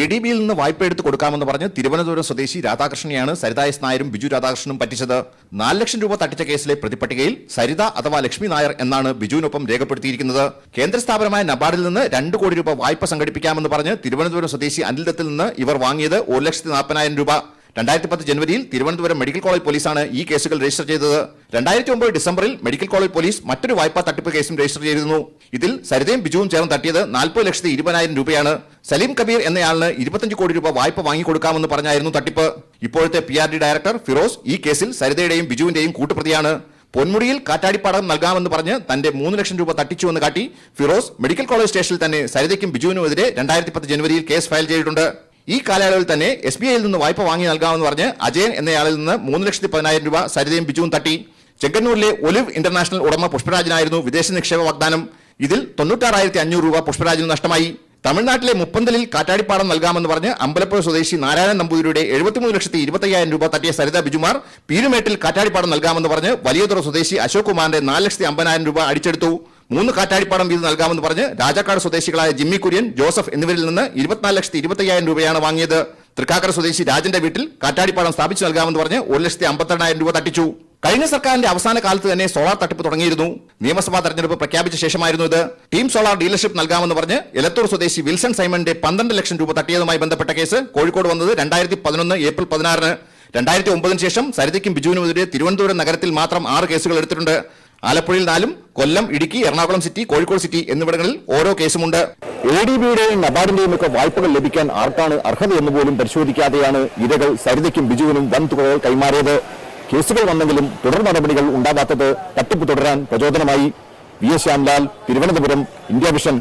A D ബിയിൽ നിന്ന് വായ്പ എടുത്ത് കൊടുക്കാമെന്ന് പറഞ്ഞ് തിരുവനന്തപുരം സ്വദേശി രാധാകൃഷ്ണനെയാണ് സരിത എസ് നായരും ബിജു രാധാകൃഷ്ണനും പറ്റിച്ചത്. നാല് ലക്ഷം രൂപ തട്ടിച്ച കേസിലെ പ്രതിപട്ടികയിൽ സരിത അഥവാ ലക്ഷ്മി നായർ എന്നാണ് ബിജുവിനൊപ്പം രേഖപ്പെടുത്തിയിരിക്കുന്നത്. കേന്ദ്ര സ്ഥാപനമായ നബാർഡിൽ നിന്ന് രണ്ട് കോടി രൂപ വായ്പ സംഘടിപ്പിക്കാമെന്ന് പറഞ്ഞ് തിരുവനന്തപുരം സ്വദേശി അനിൽ ദത്തിൽ നിന്ന് ഇവർ വാങ്ങിയത് ഒരു ലക്ഷത്തി നാൽപ്പതിനായിരം രൂപ. രണ്ടായിരത്തി പത്ത് ജനുവരിയിൽ തിരുവനന്തപുരം മെഡിക്കൽ കോളേജ് പോലീസാണ് ഈ കേസുകൾ രജിസ്റ്റർ ചെയ്തത്. രണ്ടായിരത്തി ഒമ്പത് ഡിസംബറിൽ മെഡിക്കൽ കോളേജ് പോലീസ് മറ്റൊരു വായ്പാ തട്ടിപ്പ് കേസും രജിസ്റ്റർ ചെയ്തിരുന്നു. ഇതിൽ സരിതയും ബിജുവും ചേർന്ന് തട്ടിയത് നാൽപ്പത് ലക്ഷത്തി ഇരുപതിനായിരം രൂപയാണ്. സലീം കബീർ എന്നയാളിന് ഇരുപത്തഞ്ച് കോടി രൂപ വായ്പ വാങ്ങിക്കൊടുക്കാമെന്ന് പറഞ്ഞായിരുന്നു തട്ടിപ്പ്. ഇപ്പോഴത്തെ P R D director Firoz ഈ കേസിൽ സരിതയുടെയും ബിജുവിന്റെയും കൂട്ടുപ്രതിയാണ്. പൊന്മുടിയിൽ കാറ്റാടിപ്പാടം നൽകാമെന്ന് പറഞ്ഞ് തന്റെ മൂന്ന് ലക്ഷം രൂപ തട്ടിച്ചുവെന്ന് കാട്ടി ഫിറോസ് മെഡിക്കൽ കോളേജ് സ്റ്റേഷനിൽ തന്നെ സരിതയ്ക്കും ബിജുവിനുമെതിരെ രണ്ടായിരത്തി പത്ത് ജനുവരിയിൽ കേസ് ഫയൽ ചെയ്തിട്ടുണ്ട്. ഈ കാലയളവിൽ തന്നെ എസ് ബി ഐയിൽ നിന്ന് വായ്പ വാങ്ങി നൽകാമെന്ന് പറഞ്ഞ് അജയൻ എന്നയാളിൽ നിന്ന് മൂന്ന് ലക്ഷത്തി പതിനായിരം രൂപ സരിതയും ബിജുവും തട്ടി. ചെങ്ങന്നൂരിലെ ഒലിവ് ഇന്റർനാഷണൽ ഉടമ പുഷ്പരാജനായിരുന്നു വിദേശ നിക്ഷേപ വാഗ്ദാനം. ഇതിൽ തൊണ്ണൂറ്റാറായിരത്തി അഞ്ഞൂറ് രൂപ പുഷ്പരാജിന് നഷ്ടമായി. തമിഴ്നാട്ടിലെ മുപ്പന്തലിൽ കാറ്റാടിപ്പാടം നൽകാമെന്ന് പറഞ്ഞ് അമ്പലപ്പുഴ സ്വദേശി നാരായണൻ നമ്പൂതിരിയുടെ എഴുപത്തിമൂന്ന് ലക്ഷത്തി ഇരുപത്തയ്യായിരം രൂപ തട്ടിയ സരിത ബിജുമാർ പീരുമേട്ടിൽ കാറ്റാടിപ്പാടം നൽകാമെന്ന് പറഞ്ഞ് വലിയതുറ സ്വദേശി അശോക് കുമാറിന്റെ നാല് ലക്ഷത്തി അമ്പതിനായിരം രൂപ അടിച്ചെടുത്തു. മൂന്ന് കാറ്റാടിപ്പാടം വീതം നൽകാമെന്ന് പറഞ്ഞ് രാജാക്കാട് സ്വദേശികളായ ജിമ്മി കുര്യൻ ജോസഫ് എന്നിവരിൽ നിന്ന് ഇരുപത്തിനാല് ലക്ഷത്തി ഇരുപത്തയ്യായിരം രൂപയാണ് വാങ്ങിയത്. തൃക്കാക്കര സ്വദേശി രാജന്റെ വീട്ടിൽ കാറ്റാടിപ്പാടം സ്ഥാപിച്ചു നൽകാമെന്ന് പറഞ്ഞ് ഒരു ലക്ഷത്തി അമ്പത്തെണ്ണായിരം രൂപ തട്ടിച്ചു. കഴിഞ്ഞ സർക്കാരിന്റെ അവസാന കാലത്ത് തന്നെ സോളാർ തട്ടിപ്പ് തുടങ്ങിയിരുന്നു. നിയമസഭാ തെരഞ്ഞെടുപ്പ് പ്രഖ്യാപിച്ച ശേഷമായിരുന്നു ഇത്. ടീം സോളാർ ഡീലർഷിപ്പ് നൽകാമെന്ന് പറഞ്ഞ് എലത്തൂർ സ്വദേശി വിൽസൺ സൈമന്റെ പന്ത്രണ്ട് ലക്ഷം രൂപ തട്ടിയതുമായി ബന്ധപ്പെട്ട കേസ് കോഴിക്കോട് വന്നത് രണ്ടായിരത്തി പതിനൊന്ന് ഏപ്രിൽ പതിനാറിന്. രണ്ടായിരത്തി ഒമ്പതിന് ശേഷം സരിതയ്ക്കും ബിജുവിനുമെതിരെ തിരുവനന്തപുരം നഗരത്തിൽ മാത്രം ആറ് കേസുകൾ എടുത്തിട്ടുണ്ട്. ആലപ്പുഴയിൽ നാലും കൊല്ലം ഇടുക്കി എറണാകുളം സിറ്റി കോഴിക്കോട് സിറ്റി എന്നിവിടങ്ങളിൽ ഓരോ കേസുമുണ്ട് എ ഡി ബിയുടെയും നബാർഡിന്റെയും ഒക്കെ വായ്പകൾ ലഭിക്കാൻ ആർക്കാണ് അർഹതയെന്ന് പോലും പരിശോധിക്കാതെയാണ് ഇരകൾ സരിതയ്ക്കും ബിജുവിനും വൻ തുകകൾ കൈമാറിയത്. കേസുകൾ വന്നെങ്കിലും തുടർ നടപടികൾ ഉണ്ടാകാത്തത് തട്ടിപ്പ് തുടരാൻ പ്രചോദനമായി. V S Shyamlal Thiruvananthapuram India vision